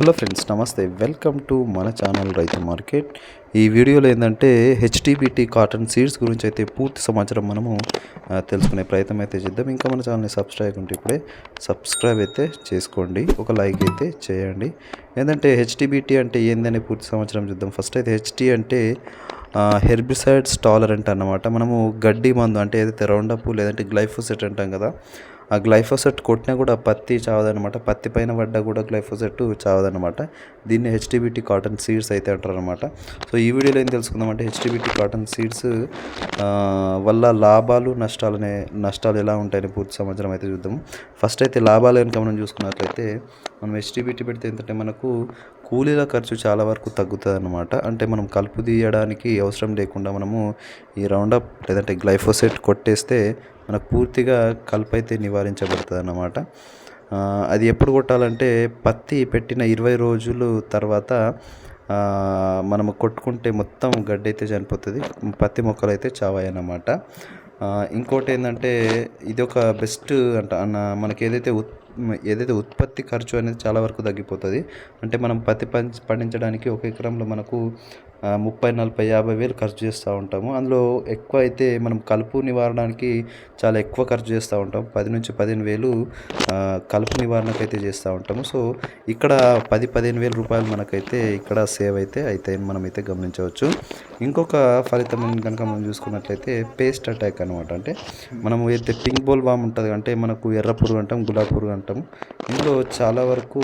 Hello friends నమస్తే. Welcome to మన channel రైతు మార్కెట్. ఈ వీడియోలో ఏంటంటే హెచ్టీబీటీ కాటన్ సీడ్స్ గురించి అయితే పూర్తి సమాచారం మనము తెలుసుకునే ప్రయత్నం అయితే చేద్దాం. ఇంకా మన ఛానల్ని సబ్స్క్రైబ్ ఉంటే ఇప్పుడే సబ్స్క్రైబ్ అయితే చేసుకోండి. ఒక లైక్ అయితే చేయండి. ఏంటంటే హెచ్టీబీటీ అంటే ఏందనే పూర్తి సమాచారం చూద్దాం. ఫస్ట్ అయితే హెచ్టీ అంటే హెర్బిసైడ్స్ టాలరెంట్ అన్నమాట. మనము గడ్డి మందు అంటే ఏదైతే రౌండప్ లేదంటే గ్లైఫోసెట్ అంటాం కదా ఆ గ్లైఫోసెట్ కొట్టినా కూడా పత్తి చావదనమాట పత్తి పైన పడ్డా కూడా గ్లైఫోసెట్ చావదనమాట దీన్ని హెచ్డిబిటీ కాటన్ సీడ్స్ అయితే అంటారనమాట సో ఈ వీడియోలో ఏం తెలుసుకుందామంటే హెచ్డిబిటీ కాటన్ సీడ్స్ వల్ల లాభాలు నష్టాలనే నష్టాలు ఎలా ఉంటాయని పూర్తి సమాచారం అయితే చూద్దాము. ఫస్ట్ అయితే లాభాలు కనుక మనం చూసుకున్నట్లయితే మనం ఎస్టీబీటీ పెడితే ఏంటంటే మనకు కూలీల ఖర్చు చాలా వరకు తగ్గుతుంది అనమాట అంటే మనం కలుపు తీయడానికి అవసరం లేకుండా మనము ఈ రౌండప్ లేదంటే గ్లైఫోసెట్ కొట్టేస్తే మనకు పూర్తిగా కలుపు అయితే నివారించబడుతుంది అన్నమాట అది ఎప్పుడు కొట్టాలంటే పత్తి పెట్టిన ఇరవై రోజులు తర్వాత మనం కొట్టుకుంటే మొత్తం గడ్డి అయితే చనిపోతుంది పత్తి మొక్కలు అయితే చావాయన్నమాట. ఇంకోటి ఏంటంటే ఇది ఒక బెస్ట్ అంట అన్న మనకి ఏదైతే ఉత్ ఏదైతే ఉత్పత్తి ఖర్చు అనేది చాలా వరకు తగ్గిపోతుంది. అంటే మనం పత్తి పంచ పండించడానికి ఒక ఎకరంలో మనకు ముప్పై నలభై యాభై వేలు ఖర్చు చేస్తూ ఉంటాము. అందులో ఎక్కువ అయితే మనం కలుపు నివారణకి చాలా ఎక్కువ ఖర్చు చేస్తూ ఉంటాం. పది నుంచి పదిహేను వేలు కలుపు నివారణకు అయితే చేస్తూ ఉంటాము. సో ఇక్కడ పది పదిహేను వేల రూపాయలు మనకైతే ఇక్కడ సేవ్ అయితే అయితే మనం అయితే గమనించవచ్చు. ఇంకొక ఫలితం కనుక మనం చూసుకున్నట్లయితే పేస్ట్ అటాక్ అనమాట అంటే మనం అయితే పింక్ బోల్ బామ్ ఉంటుంది అంటే మనకు ఎర్ర పురుగు అంటాం గులాబీ పురుగు అంటాం ఇందులో చాలా వరకు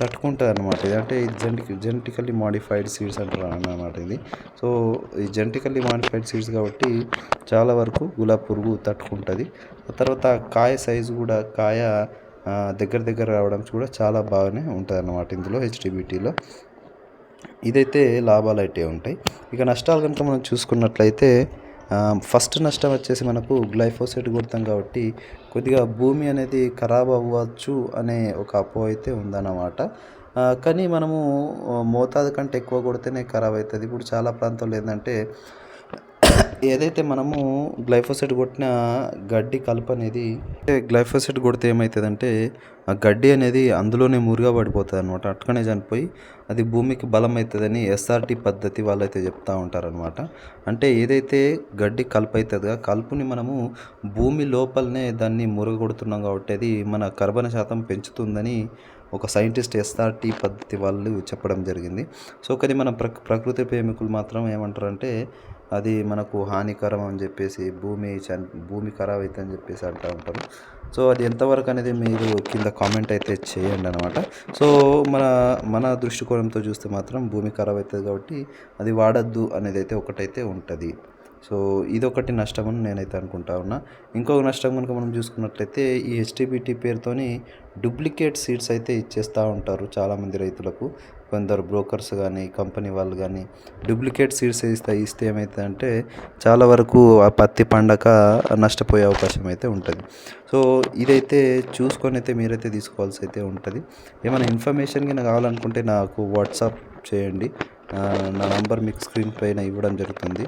తట్టుకుంటుంది అనమాట ఇది అంటే ఇది జెంటి జెంటికల్లీ మాడిఫైడ్ సీడ్స్ అంటారు అన్నమాట ఇది. సో ఈ జెంటికల్లీ మాడిఫైడ్ సీడ్స్ కాబట్టి చాలా వరకు గులాబీ పురుగు తట్టుకుంటుంది. తర్వాత కాయ సైజు కూడా కాయ దగ్గర దగ్గర రావడం కూడా చాలా బాగానే ఉంటుంది అనమాట ఇందులో హెచ్డిబిటీలో. ఇదైతే లాభాలు అయితే ఉంటాయి. ఇక నష్టాలు కనుక మనం చూసుకున్నట్లయితే ఫస్ట్ నష్టం వచ్చేసి మనకు గ్లైఫోసెట్ కొడతాం కాబట్టి కొద్దిగా భూమి అనేది ఖరాబ్ అవ్వచ్చు అనే ఒక అపో అయితే ఉందన్నమాట. కానీ మనము మోతాదు కంటే ఎక్కువ కొడితేనే ఖరాబ్ అవుతుంది. ఇప్పుడు చాలా ప్రాంతాల్లో ఏంటంటే ఏదైతే మనము గ్లైఫోసెట్ కొట్టిన గడ్డి కలుపు అనేది అంటే గ్లైఫోసెట్ కొడితే ఏమవుతుందంటే ఆ గడ్డి అనేది అందులోనే మురుగా పడిపోతుంది అనమాట అట్కనే చనిపోయి అది భూమికి బలం అవుతుందని ఎస్ఆర్టీ పద్ధతి వాళ్ళైతే చెప్తూ ఉంటారనమాట అంటే ఏదైతే గడ్డి కలుపు అవుతుందో కలుపుని మనము భూమి లోపలనే దాన్ని మురగొడుతున్నాం కాబట్టి అది మన కర్బన శాతం పెంచుతుందని ఒక సైంటిస్ట్ ఎస్ఆర్టీ పద్ధతి వాళ్ళు చెప్పడం జరిగింది. సో కానీ మన ప్రకృతి ప్రేమికులు మాత్రం ఏమంటారంటే అది మనకు హానికరం అని చెప్పేసి భూమి భూమి ఖరాబ్ అవుతుంది అని చెప్పేసి అంటూ ఉంటారు. సో అది ఎంతవరకు అనేది మీరు కింద కామెంట్ అయితే చేయండి అనమాట సో మన మన దృష్టికోణంతో చూస్తే మాత్రం భూమి ఖరాబ్ అవుతుంది కాబట్టి అది వాడద్దు అనేది అయితే ఒకటైతే ఉంటుంది. సో ఇదొకటి నష్టం అని నేనైతే అనుకుంటా ఉన్నా. ఇంకొక నష్టం కనుక మనం చూసుకున్నట్లయితే ఈ హెచ్టీబీటీ పేరుతోని డూప్లికేట్ సీడ్స్ అయితే ఇచ్చేస్తూ ఉంటారు చాలామంది రైతులకు. కొందరు బ్రోకర్స్ కానీ కంపెనీ వాళ్ళు కానీ డూప్లికేట్ సీడ్స్ ఇస్తే ఇస్తే ఏమవుతుందంటే చాలా వరకు ఆ పత్తి పండక నష్టపోయే అవకాశం అయితే ఉంటుంది. సో ఇదైతే చూసుకొని అయితే మీరైతే తీసుకోవాల్సి అయితే ఉంటుంది. ఏమైనా ఇన్ఫర్మేషన్ కింద కావాలనుకుంటే నాకు వాట్సాప్ చేయండి. నా నంబర్ మీకు స్క్రీన్ పైన ఇవ్వడం జరుగుతుంది.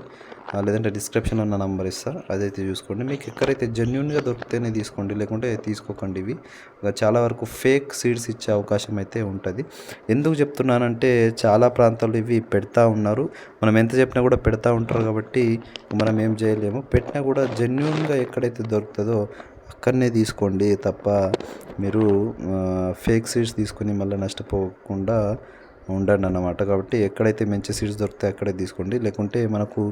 లేదంటే డిస్క్రిప్షన్ ఉన్న నంబర్ ఇస్తారు అదైతే చూసుకోండి. మీకు ఎక్కడైతే జెన్యున్గా దొరికితేనే తీసుకోండి. లేకుంటే తీసుకోకండి ఇవి. చాలా వరకు ఫేక్ సీడ్స్ ఇచ్చే అవకాశం అయితే ఉంటుంది. ఎందుకు చెప్తున్నానంటే చాలా ప్రాంతాల్లో ఇవి పెడతా ఉన్నారు. మనం ఎంత చెప్పినా కూడా పెడతా ఉంటారు కాబట్టి మనం ఏం చేయలేము. పెట్టినా కూడా జెన్యున్గా ఎక్కడైతే దొరుకుతుందో అక్కడనే తీసుకోండి తప్ప మీరు ఫేక్ సీడ్స్ తీసుకుని మళ్ళీ నష్టపోకుండా ఉండండి అన్నమాట కాబట్టి ఎక్కడైతే మంచి సీడ్స్ దొరుకుతాయి అక్కడే తీసుకోండి. లేకుంటే మనకు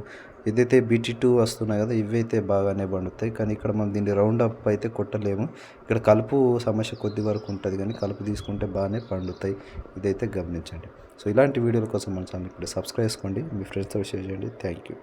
ఏదైతే బీటీ టూ వస్తున్నాయి కదా ఇవైతే బాగానే పండుతాయి. కానీ ఇక్కడ మనం దీన్ని రౌండ్ అప్ అయితే కొట్టలేము. ఇక్కడ కలుపు సమస్య కొద్ది వరకు ఉంటుంది కానీ కలుపు తీసుకుంటే బాగానే పండుతాయి. ఇదైతే గమనించండి. సో ఇలాంటి వీడియోల కోసం మన ఛానల్ ఇప్పుడు సబ్స్క్రైబ్ చేసుకోండి. మీ ఫ్రెండ్స్తో షేర్ చేయండి. Thank you